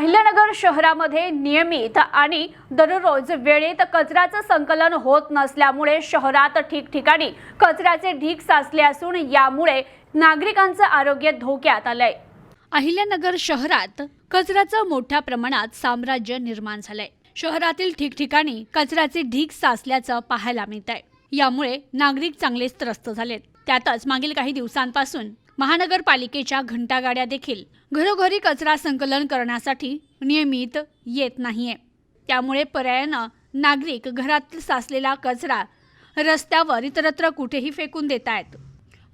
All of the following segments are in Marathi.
अहिल्यानगर शहरामध्ये नियमित आणि दररोज वेळेत कचऱ्याचं संकलन होत नसल्यामुळे शहरात ठिकठिकाणी कचऱ्याचे ढीग साचले असून यामुळे नागरिकांचं आरोग्य धोक्यात आलंय. अहिल्यानगर शहरात कचऱ्याचं मोठ्या प्रमाणात साम्राज्य निर्माण झालंय. शहरातील ठिकठिकाणी कचऱ्याचे ढीग साचल्याचं पाहायला मिळत आहे यामुळे नागरिक चांगलेच त्रस्त झालेत. त्यातच मागील काही दिवसांपासून महानगरपालिकेच्या घंटागाड्या देखील घरोघरी कचरा संकलन करण्यासाठी नियमित येत नाहीये. त्यामुळे पर्यायानं नागरिक घरात साचलेला कचरा रस्त्यावर इतरत्र कुठेही फेकून देत आहेत.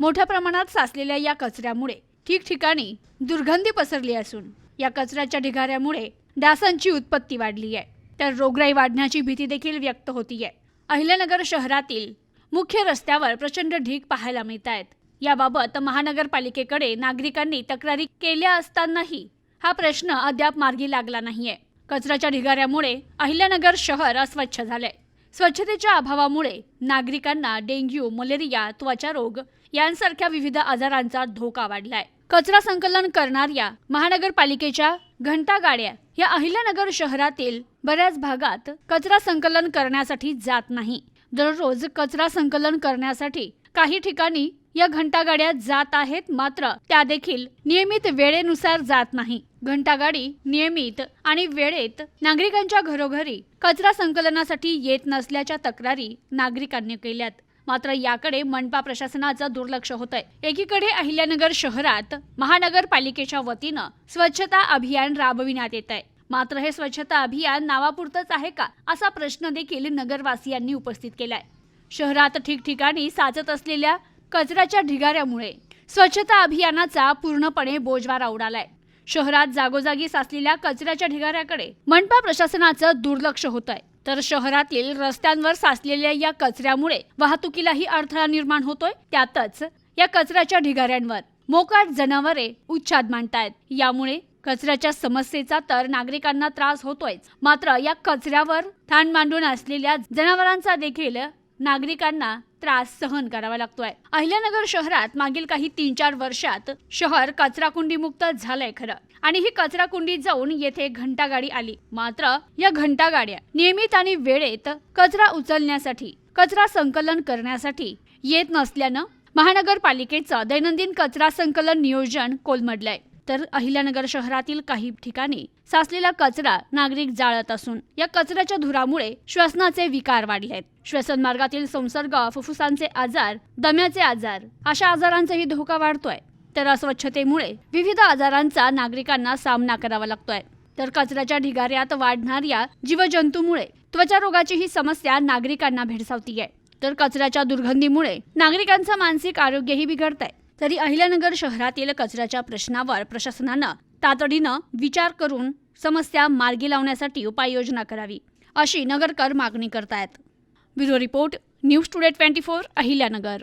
मोठ्या प्रमाणात साचलेल्या या कचऱ्यामुळे ठिकठिकाणी दुर्गंधी पसरली असून या कचऱ्याच्या ढिगाऱ्यामुळे डासांची उत्पत्ती वाढली आहे. तर रोगराई वाढण्याची भीती देखील व्यक्त होतीये. अहिल्यानगर शहरातील मुख्य रस्त्यावर प्रचंड ढीग पाहायला मिळत आहेत याबाबत महानगरपालिकेकडे नागरिकांनी तक्रारी केल्या असतानाही हा प्रश्न अद्याप मार्गी लागला नाहीये. कचऱ्याच्या ढिगाऱ्यामुळे अहिल्यानगर शहर अस्वच्छ झालंय. स्वच्छतेच्या अभावामुळे नागरिकांना डेंग्यू मलेरिया त्वचा रोग यांसारख्या विविध आजारांचा धोका वाढलाय. कचरा संकलन करणाऱ्या महानगरपालिकेच्या घंटा गाड्या या अहिल्यानगर शहरातील बऱ्याच भागात कचरा संकलन करण्यासाठी जात नाही. दररोज कचरा संकलन करण्यासाठी काही ठिकाणी या घंटागाड्या जात आहेत मात्र त्या देखील नियमित वेळेनुसार जात नाही. घंटागाडी नियमित आणि वेळेत नागरिकांच्या घरोघरी कचरा संकलनासाठी येत नसल्याच्या तक्रारी नागरिकांनी केल्यात. मात्र याकडे मनपा प्रशासनाचं दुर्लक्ष होत आहे एकीकडे अहिल्यानगर शहरात महानगरपालिकेच्या वतीनं स्वच्छता अभियान राबविण्यात येत आहे मात्र हे स्वच्छता अभियान नावापुरतंच आहे का असा प्रश्न देखील नगरवासियांनी उपस्थित केलाय. शहरात ठिकठिकाणी साचत असलेल्या कचऱ्याच्या ढिगाऱ्यामुळे स्वच्छता अभियानाचा पूर्णपणे बोजवारा उडालाय शहरात जागोजागी साचलेल्या कचऱ्याच्या ढिगाऱ्याकडे मनपा प्रशासनाचं दुर्लक्ष होत आहे तर शहरातील रस्त्यांवर साचलेल्या या कचऱ्यामुळे वाहतुकीलाही अडथळा निर्माण होतोय. त्यातच या कचऱ्याच्या ढिगाऱ्यांवर मोकाट जनावरे उच्छाद मांडतायत. यामुळे कचऱ्याच्या समस्येचा तर नागरिकांना त्रास होतोयच. मात्र या कचऱ्यावर ठाण मांडून असलेल्या जनावरांचा देखील नागरिकांना त्रास सहन करावा लागतोय. अहिल्यानगर शहरात मागील काही तीन चार वर्षात शहर कचराकुंडी मुक्त झालंय खरं. आणि ही कचराकुंडी जाऊन येथे घंटागाडी आली. मात्र या घंटागाड्या नियमित आणि वेळेत कचरा उचलण्यासाठी कचरा संकलन करण्यासाठी येत नसल्यानं महानगरपालिकेचं दैनंदिन कचरा संकलन नियोजन कोलमडलंय. तर अहिल्यानगर शहरातील काही ठिकाणी साचलेला कचरा नागरिक जाळत असून या कचऱ्याच्या धुरामुळे श्वसनाचे विकार वाढले आहेत श्वसन मार्गातील संसर्ग फुफ्फुसांचे आजार दम्याचे आजार अशा आजारांचाही धोका वाढतोय. तर अस्वच्छतेमुळे विविध आजारांचा नागरिकांना सामना करावा लागतोय. तर कचऱ्याच्या ढिगाऱ्यात वाढणाऱ्या जीवजंतूमुळे त्वचारोगाची ही समस्या नागरिकांना भेडसावतीये. तर कचऱ्याच्या दुर्गंधीमुळे नागरिकांचं मानसिक आरोग्यही बिघडत आहे तरी अहिल्यानगर शहरातील कचऱ्याच्या प्रश्नावर प्रशासनानं तातडीनं विचार करून समस्या मार्गी लावण्यासाठी उपाययोजना करावी अशी नगरकर मागणी करतायत. Bureau report news today twenty four Ahilyanagar.